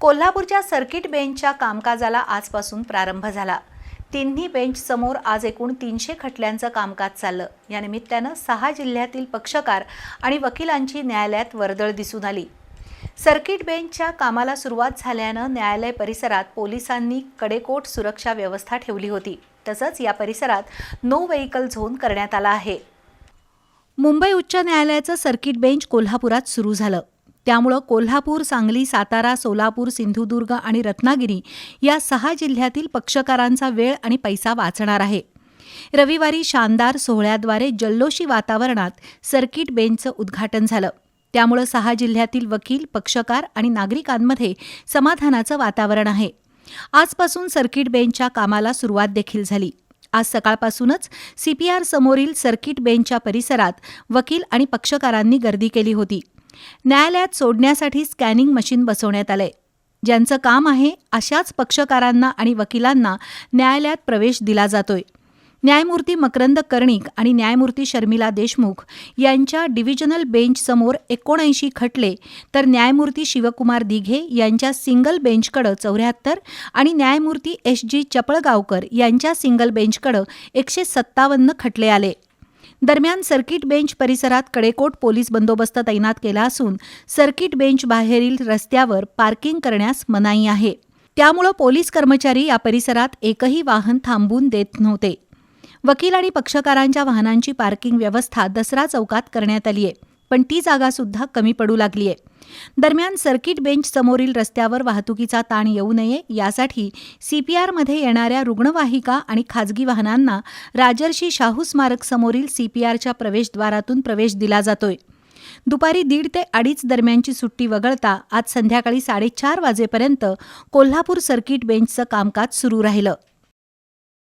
कोल्हापूरच्या सर्किट बेंचच्या कामकाजाला आजपासून प्रारंभ झाला. तिन्ही बेंच समोर आज एकूण तीनशे खटल्यांचं कामकाज चाललं. या निमित्तानं सहा जिल्ह्यातील पक्षकार आणि वकिलांची न्यायालयात वर्दळ दिसून आली. सर्किट बेंचच्या कामाला सुरुवात झाल्यानं न्यायालय परिसरात पोलिसांनी कडेकोट सुरक्षा व्यवस्था ठेवली होती. तसंच या परिसरात नो व्हेकल झोन करण्यात आला आहे. मुंबई उच्च न्यायालयाचं सर्किट बेंच कोल्हापुरात सुरू झालं. त्यामुळं कोल्हापूर सांगली सातारा सोलापूर सिंधुदुर्ग आणि रत्नागिरी या सहा जिल्ह्यातील पक्षकारांचा वेळ आणि पैसा वाचणार आहे. रविवारी शानदार सोहळ्याद्वारे जल्लोषी वातावरणात सर्किट बेंचचं उद्घाटन झालं. त्यामुळं सहा जिल्ह्यातील वकील पक्षकार आणि नागरिकांमध्ये समाधानाचं वातावरण आहे. आजपासून सर्किट बेंचच्या कामाला सुरुवात देखील झाली. आज सकाळपासूनच सीपीआर समोरील सर्किट बेंचच्या परिसरात वकील आणि पक्षकारांनी गर्दी केली होती. न्यायालयात सोडण्यासाठी स्कॅनिंग मशीन बसवण्यात आलंय. ज्यांचं काम आहे अशाच पक्षकारांना आणि वकिलांना न्यायालयात प्रवेश दिला जातोय. न्यायमूर्ती मकरंद कर्णिक आणि न्यायमूर्ती शर्मिला देशमुख यांच्या डिव्हिजनल बेंचसमोर एकोणऐंशी खटले तर न्यायमूर्ती शिवकुमार दिघे यांच्या सिंगल बेंचकडं चौऱ्याहत्तर आणि न्यायमूर्ती एस जी चपळगावकर यांच्या सिंगल बेंचकडं एकशे सत्तावन्न खटले आले. दरम्यान सर्किट बेंच परिसरात कडेकोट पोलीस बंदोबस्त तैनात केला असून सर्किट बेंच बाहेरील रस्त्यावर पार्किंग करण्यास मनाई आहे. त्यामुळं पोलीस कर्मचारी या परिसरात एकही वाहन थांबून देत नव्हते. वकील आणि पक्षकारांच्या वाहनांची पार्किंग व्यवस्था दसरा चौकात करण्यात आली आहे पण ती जागासुद्धा कमी पडू लागली आहे दरम्यान सर्किट बेंच समोरील रस्त्यावर वाहतुकीचा ताण येऊ नये यासाठी सीपीआरमध्ये येणाऱ्या रुग्णवाहिका आणि खाजगी वाहनांना राजर्षी शाहू स्मारक समोरील सीपीआरच्या प्रवेशद्वारातून प्रवेश दिला जातोय. दुपारी दीड ते अडीच दरम्यानची सुट्टी वगळता आज संध्याकाळी साडेचार वाजेपर्यंत कोल्हापूर सर्किट बेंचचं कामकाज सुरू राहिलं.